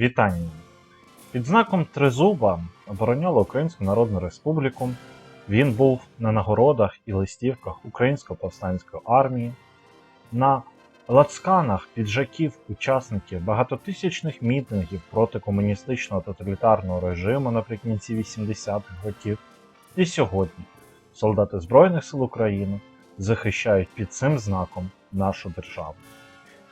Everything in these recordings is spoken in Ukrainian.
Вітання! Під знаком Тризуба обороняли Українську Народну Республіку. Він був на нагородах і листівках Української повстанської армії, на лацканах піджаків учасників багатотисячних мітингів проти комуністичного тоталітарного режиму наприкінці 80-х років. І сьогодні солдати Збройних сил України захищають під цим знаком нашу державу.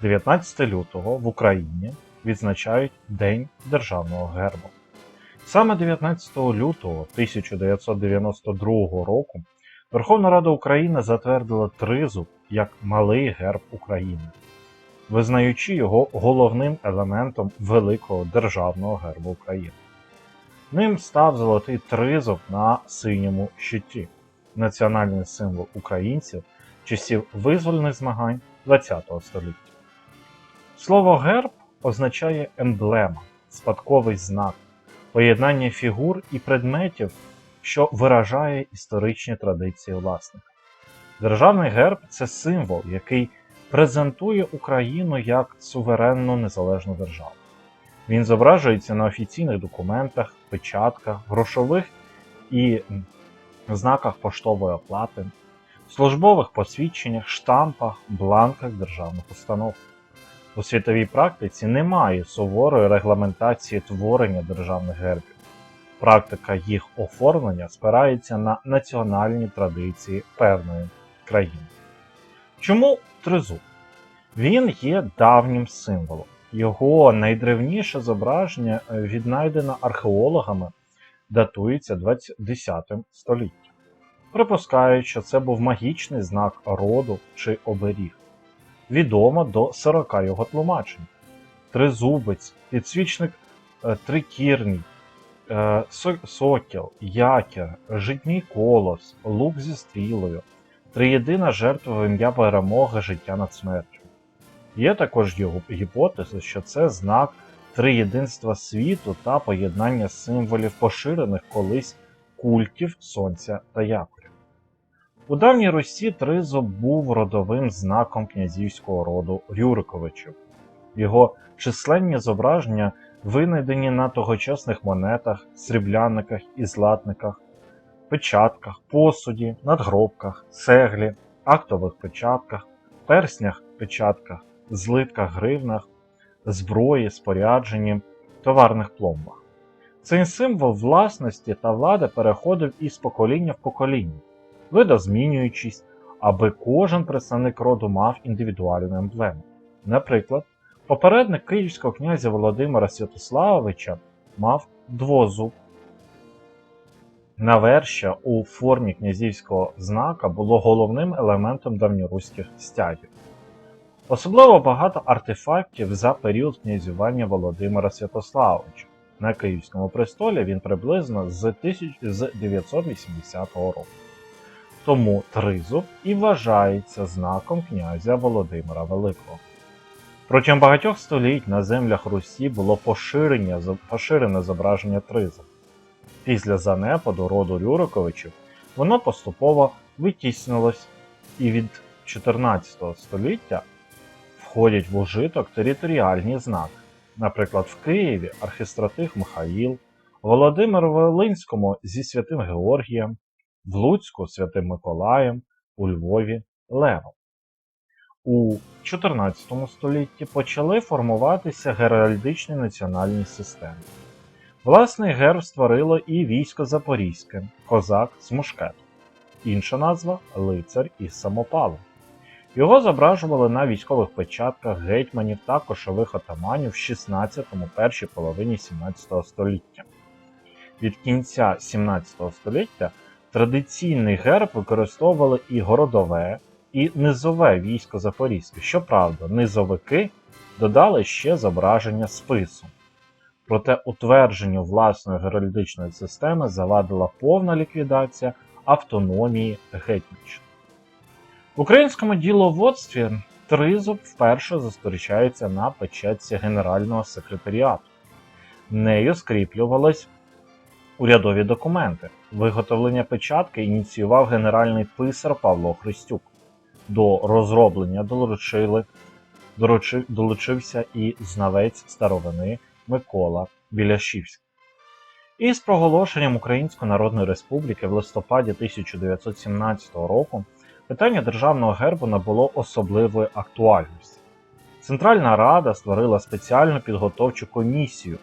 19 лютого в Україні відзначають День Державного гербу. Саме 19 лютого 1992 року Верховна Рада України затвердила тризуб як малий герб України, визнаючи його головним елементом великого державного гербу України. Ним став золотий тризуб на синьому щиті, національний символ українців часів визвольних змагань ХХ століття. Слово герб означає емблема, спадковий знак, поєднання фігур і предметів, що виражає історичні традиції власника. Державний герб це символ, який презентує Україну як суверенну незалежну державу. Він зображується на офіційних документах, печатках, грошових і знаках поштової оплати, службових посвідченнях, штампах, бланках державних установ. У світовій практиці немає суворої регламентації творення державних гербів. Практика їх оформлення спирається на національні традиції певної країни. Чому тризуб? Він є давнім символом. Його найдревніше зображення е, віднайдено археологами, датується 10 століттям. Припускають, що це був магічний знак роду чи оберіг відомо до 40 його тлумачень. Тризубець, підсвічник е, трикірний, е, со- сокіл, якір, житній колос, лук зі стрілою, триєдина жертва в ім'я перемоги життя над смертю. Є також його гіпотеза, що це знак триєдинства світу та поєднання символів поширених колись культів сонця та якоря. У давній Русі тризуб був родовим знаком князівського роду Рюриковичів. Його численні зображення винайдені на тогочасних монетах, срібляниках і златниках, печатках, посуді, надгробках, цеглі, актових печатках, перснях, печатках, злитках гривнах, зброї, спорядженні, товарних пломбах. Цей символ власності та влади переходив із покоління в покоління видозмінюючись, аби кожен представник роду мав індивідуальну емблему. Наприклад, попередник київського князя Володимира Святославовича мав двозуб. Навершя у формі князівського знака було головним елементом давньоруських стягів. Особливо багато артефактів за період князювання Володимира Святославовича. На Київському престолі він приблизно з 1000 з 980 року. Тому тризуб і вважається знаком князя Володимира Великого. Протягом багатьох століть на землях Русі було поширене зображення тризуб. Після занепаду роду Рюриковичів воно поступово витіснилось і від 14 століття входять в ужиток територіальні знаки. Наприклад, в Києві архістратих Михаїл, Володимир Волинському зі святим Георгієм, в Луцьку Святим Миколаєм, у Львові Левом. У 14 столітті почали формуватися геральдичні національні системи. Власний герб створило і військо Запорізьке, козак з мушкетом. Інша назва лицар із самопалом. Його зображували на військових печатках гетьманів та кошових отаманів в 16-му першій половині 17 століття. Від кінця 17 століття Традиційний герб використовували і городове, і низове військо Запорізьке. Щоправда, низовики додали ще зображення спису. Проте утвердженню власної геральдичної системи завадила повна ліквідація автономії Гетьманщини. В українському діловодстві тризуб вперше зустрічається на печатці Генерального секретаріату. Нею скріплювались урядові документи. Виготовлення печатки ініціював генеральний писар Павло Христюк. До розроблення долучили, доручи- долучився і знавець старовини Микола Біляшівський. І з проголошенням Української Народної Республіки в листопаді 1917 року питання державного гербу набуло особливої актуальності. Центральна Рада створила спеціальну підготовчу комісію,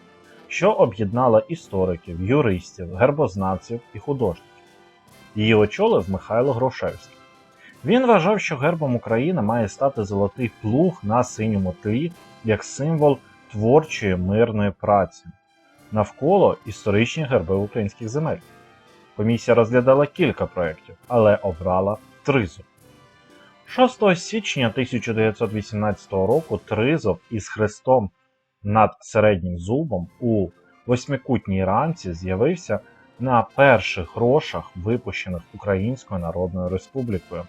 що об'єднала істориків, юристів, гербознавців і художників. Її очолив Михайло Грошевський. Він вважав, що гербом України має стати золотий плуг на синьому тлі як символ творчої мирної праці навколо історичні герби українських земель. Комісія розглядала кілька проєктів, але обрала тризуб. 6 січня 1918 року тризуб із хрестом над середнім зубом у восьмикутній рамці з'явився на перших грошах, випущених Українською Народною Республікою.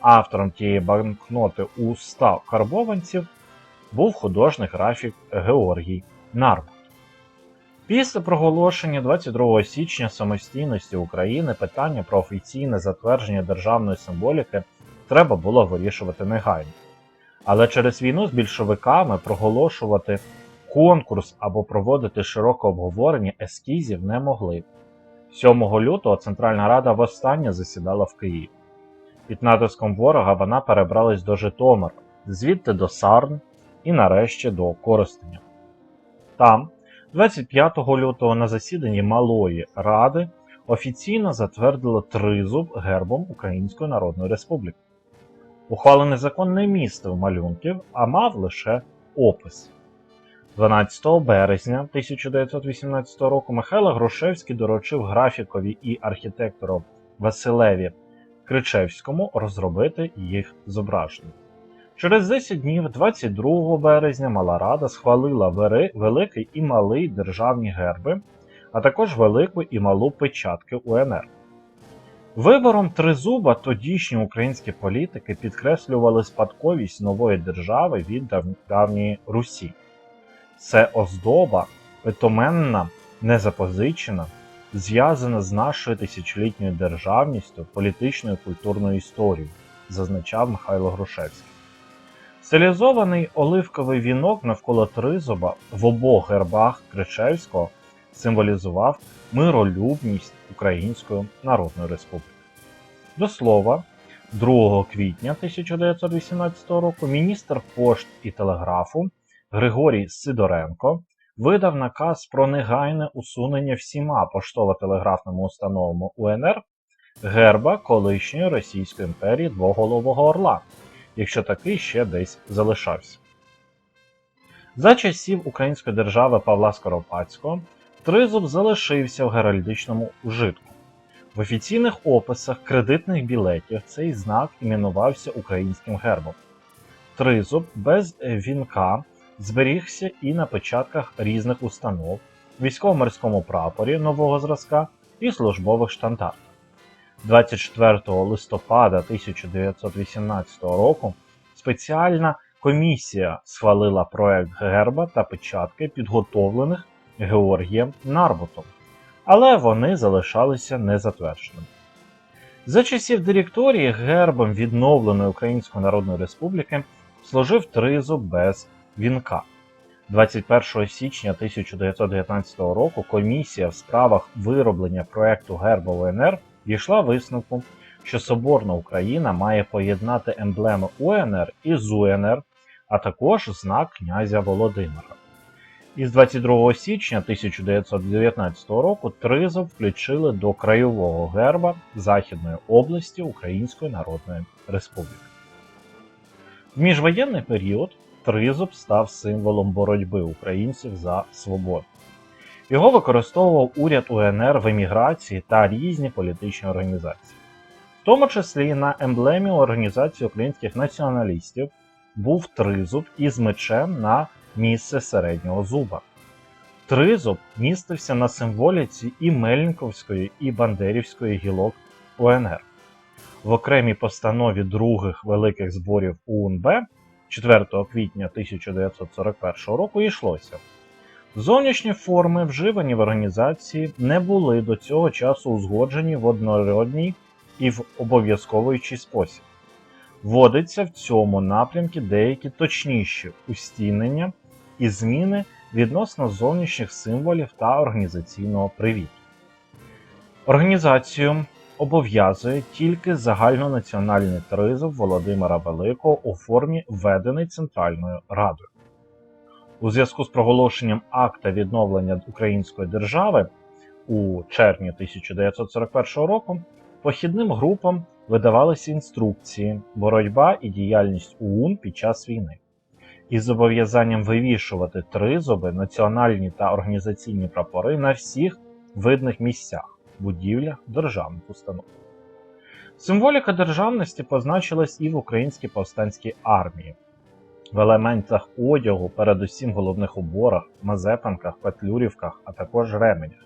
Автором тієї банкноти у 100 карбованців був художник графік Георгій Нарбут. Після проголошення 22 січня самостійності України питання про офіційне затвердження державної символіки треба було вирішувати негайно. Але через війну з більшовиками проголошувати конкурс або проводити широке обговорення ескізів не могли. 7 лютого Центральна Рада востаннє засідала в Києві. Під натиском ворога вона перебралась до Житомира, звідти до Сарн і нарешті до Коростеня. Там, 25 лютого на засіданні Малої Ради офіційно затвердило тризуб гербом Української Народної Республіки. Ухвалений закон не містив малюнків, а мав лише опис. 12 березня 1918 року Михайло Грушевський доручив графікові і архітектору Василеві Кричевському розробити їх зображення. Через 10 днів, 22 березня, Мала Рада схвалила великий і малий державні герби, а також велику і малу печатки УНР. Вибором тризуба тодішні українські політики підкреслювали спадковість нової держави від давньої Русі. Це оздоба, питоменна, незапозичена, зв'язана з нашою тисячолітньою державністю, політичною і культурною історією, зазначав Михайло Грушевський. Стилізований оливковий вінок навколо тризуба в обох гербах Кричевського символізував миролюбність Української Народної Республіки. До слова, 2 квітня 1918 року міністр пошт і телеграфу Григорій Сидоренко видав наказ про негайне усунення всіма поштово-телеграфними установами УНР герба колишньої Російської імперії двоголового орла, якщо такий ще десь залишався. За часів Української держави Павла Скоропадського тризуб залишився в геральдичному ужитку. В офіційних описах кредитних білетів цей знак іменувався українським гербом. Тризуб без вінка зберігся і на початках різних установ, військово-морському прапорі нового зразка і службових штандартах. 24 листопада 1918 року спеціальна комісія схвалила проект герба та печатки, підготовлених Георгієм Нарбутом, але вони залишалися незатвердженими. За часів директорії гербом відновленої Української Народної Республіки служив тризуб без вінка. 21 січня 1919 року комісія в справах вироблення проекту герба УНР дійшла висновку, що Соборна Україна має поєднати емблеми УНР із УНР, а також знак князя Володимира. Із 22 січня 1919 року тризуб включили до краєвого герба Західної області Української Народної Республіки. В міжвоєнний період тризуб став символом боротьби українців за свободу. Його використовував уряд УНР в еміграції та різні політичні організації. В тому числі на емблемі Організації українських націоналістів був тризуб із мечем на місце середнього зуба. Тризуб містився на символіці і Мельниковської, і Бандерівської гілок УНР. В окремій постанові других великих зборів УНБ 4 квітня 1941 року йшлося. Зовнішні форми, вживані в організації, не були до цього часу узгоджені в однородній і в обов'язковуючий спосіб. Вводиться в цьому напрямку деякі точніші устінення і зміни відносно зовнішніх символів та організаційного привіту. Організацію обов'язує тільки загальнонаціональний тризуб Володимира Великого у формі введений Центральною Радою. У зв'язку з проголошенням акта відновлення української держави у червні 1941 року похідним групам видавалися інструкції, боротьба і діяльність ОУН під час війни із зобов'язанням вивішувати тризуби, національні та організаційні прапори на всіх видних місцях, будівлях державних установ. Символіка державності позначилась і в українській повстанській армії. В елементах одягу, передусім головних уборах, мазепанках, петлюрівках, а також ременях.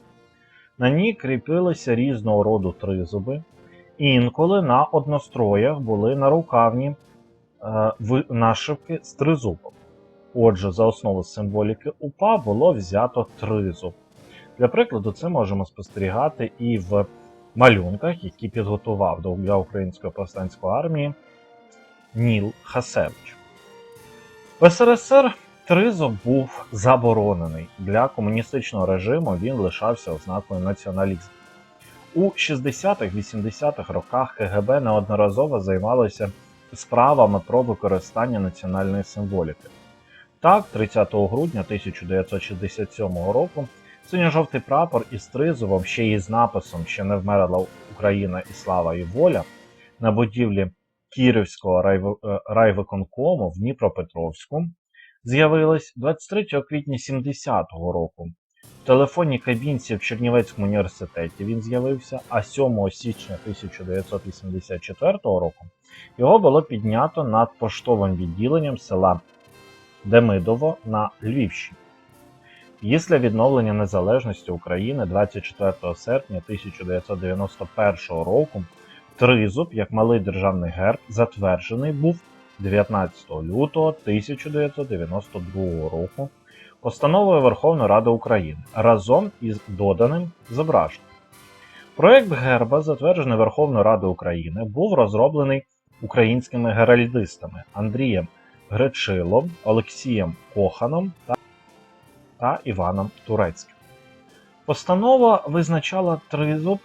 На ній кріпилися різного роду тризуби, інколи на одностроях були нарукавні е, нашивки з тризубом. Отже, за основу символіки УПА було взято тризуб. Для прикладу, це можемо спостерігати і в малюнках, які підготував для Української повстанської армії Ніл Хасевич. В СРСР тризуб був заборонений. Для комуністичного режиму він лишався ознакою націоналізму. У 60-х-80-х роках КГБ неодноразово займалося справами про використання національної символіки. Так, 30 грудня 1967 року синьо-жовтий прапор із тризубом, ще й з написом Ще не вмерла Україна і слава і воля на будівлі Кірівського е, райвиконкому в Дніпропетровську з'явились 23 квітня 70-го року. В телефонній кабінці в Чернівецькому університеті він з'явився, а 7 січня 1984 року його було піднято над поштовим відділенням села Демидово на Львівщині. Після відновлення незалежності України 24 серпня 1991 року Тризуб, як малий державний герб, затверджений був 19 лютого 1992 року постановою Верховної Ради України разом із доданим зображенням. Проект герба, затверджений Верховною Радою України, був розроблений українськими геральдистами Андрієм Гречилом, Олексієм Коханом та, та Іваном Турецьким. Постанова визначала тризуб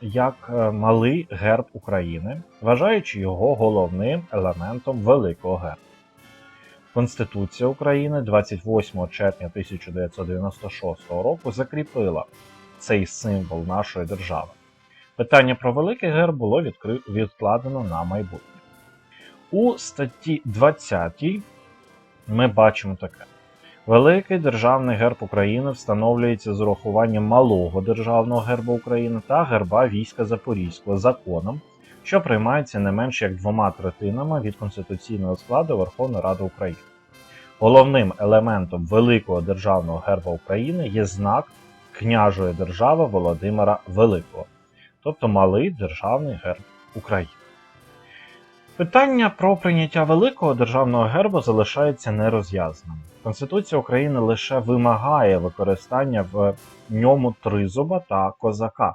як е, малий герб України, вважаючи його головним елементом великого герба. Конституція України 28 червня 1996 року закріпила цей символ нашої держави. Питання про великий герб було відкладено на майбутнє. У статті 20 ми бачимо таке: Великий державний герб України встановлюється з урахуванням малого державного герба України та герба війська Запорізького законом, що приймається не менше як двома третинами від конституційного складу Верховної Ради України. Головним елементом великого державного герба України є знак княжої держави Володимира Великого, тобто малий державний герб України. Питання про прийняття великого державного гербу залишається нерозв'язаним. Конституція України лише вимагає використання в ньому тризуба та козака.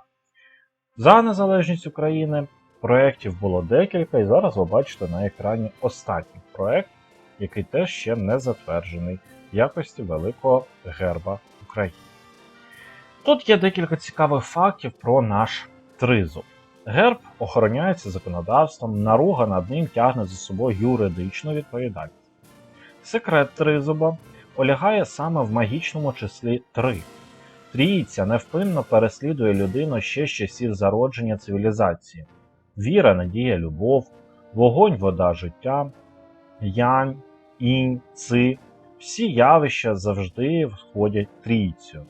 За незалежність України проєктів було декілька, і зараз ви бачите на екрані останній проєкт, який теж ще не затверджений в якості великого герба України. Тут є декілька цікавих фактів про наш тризуб. Герб охороняється законодавством, наруга над ним тягне за собою юридичну відповідальність. Секрет тризуба полягає саме в магічному числі 3. Трійця невпинно переслідує людину ще з часів зародження цивілізації: віра, надія, любов, вогонь, вода, життя, янь, інь, ци. Всі явища завжди входять трійцю.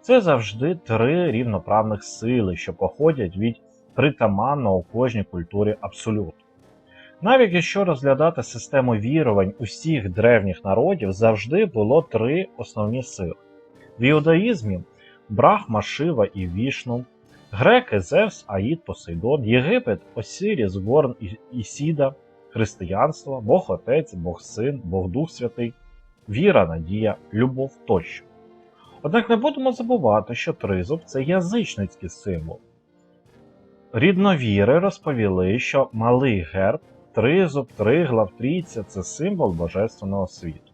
Це завжди три рівноправних сили, що походять від притаманного кожній культурі абсолюту. Навіть якщо розглядати систему вірувань усіх древніх народів, завжди було три основні сили. В іудаїзмі Брахма, Шива і Вішну, греки Зевс, Аїд, Посейдон, Єгипет, Осиріс, Горн Ісіда, християнство, Бог Отець, Бог Син, Бог Дух Святий, віра, надія, любов тощо. Однак не будемо забувати, що тризуб це язичницький символ. Рідновіри розповіли, що малий герб, тризуб, триглав, трійця це символ божественного світу.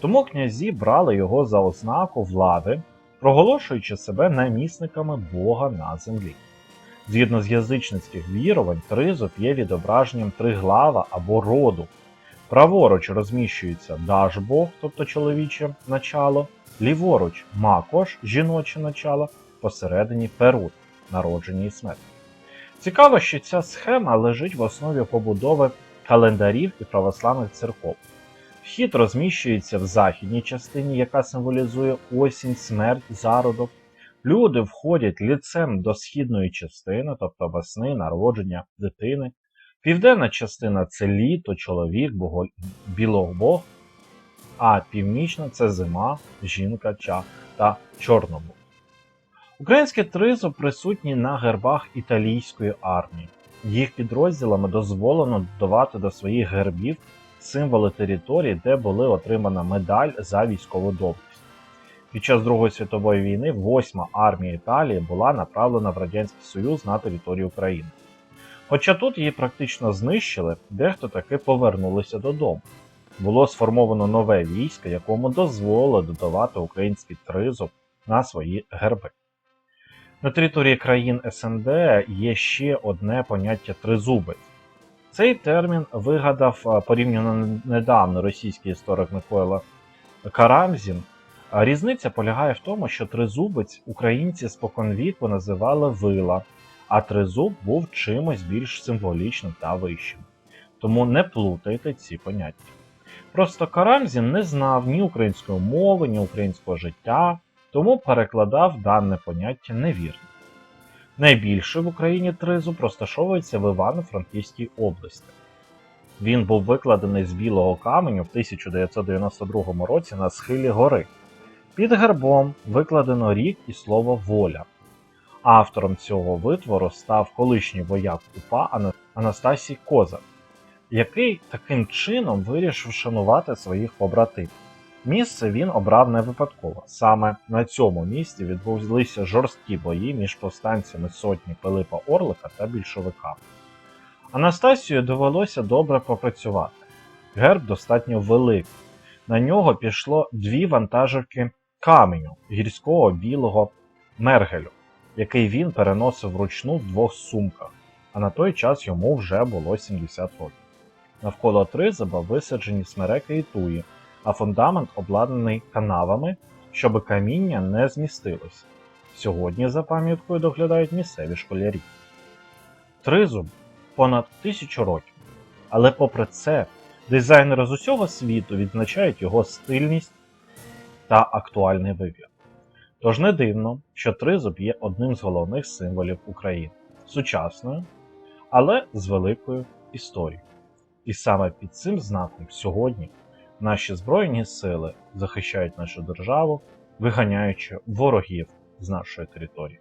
Тому князі брали його за ознаку влади, проголошуючи себе намісниками Бога на землі. Згідно з язичницьких вірувань, тризуб є відображенням триглава або роду. Праворуч розміщується Дажбог, тобто чоловіче начало, ліворуч Макош, жіноче начало, посередині Перут, народження і смерть. Цікаво, що ця схема лежить в основі побудови календарів і православних церков. Вхід розміщується в західній частині, яка символізує осінь, смерть, зародок. Люди входять ліцем до східної частини, тобто весни, народження дитини. Південна частина це літо, чоловік, бого, білобог, а північна це зима, жінка ча та чорнобог. Українські тризуб присутні на гербах італійської армії. Їх підрозділами дозволено додавати до своїх гербів символи території, де були отримана медаль за військову доблесть. Під час Другої світової війни 8-ма армія Італії була направлена в Радянський Союз на територію України. Хоча тут її практично знищили, дехто таки повернулися додому. Було сформовано нове військо, якому дозволили додавати український тризуб на свої герби. На території країн СНД є ще одне поняття тризубець. Цей термін вигадав порівняно недавно російський історик Микола Карамзін. Різниця полягає в тому, що тризубець українці споконвіку називали вила, а тризуб був чимось більш символічним та вищим. Тому не плутайте ці поняття. Просто Карамзін не знав ні української мови, ні українського життя, тому перекладав дане поняття невірно. Найбільше в Україні тризуб розташовується в Івано-Франківській області. Він був викладений з білого каменю в 1992 році на схилі гори. Під гербом викладено рік і слово воля. Автором цього витвору став колишній вояк УПА Анастасій Козак, який таким чином вирішив шанувати своїх побратимів. Місце він обрав не випадково. Саме на цьому місці відбулися жорсткі бої між повстанцями сотні Пилипа Орлика та більшовиками. Анастасію довелося добре попрацювати. Герб достатньо великий. На нього пішло дві вантажівки каменю гірського білого мергелю, який він переносив вручну в двох сумках, а на той час йому вже було 70 років. Навколо тризуба висаджені смереки і туї, а фундамент обладнаний канавами, щоб каміння не змістилося. Сьогодні за пам'яткою доглядають місцеві школярі. Тризуб понад тисячу років. Але попри це, дизайнери з усього світу відзначають його стильність та актуальний вигляд. Тож не дивно, що тризуб є одним з головних символів України сучасною, але з великою історією. І саме під цим знаком сьогодні наші Збройні сили захищають нашу державу, виганяючи ворогів з нашої території.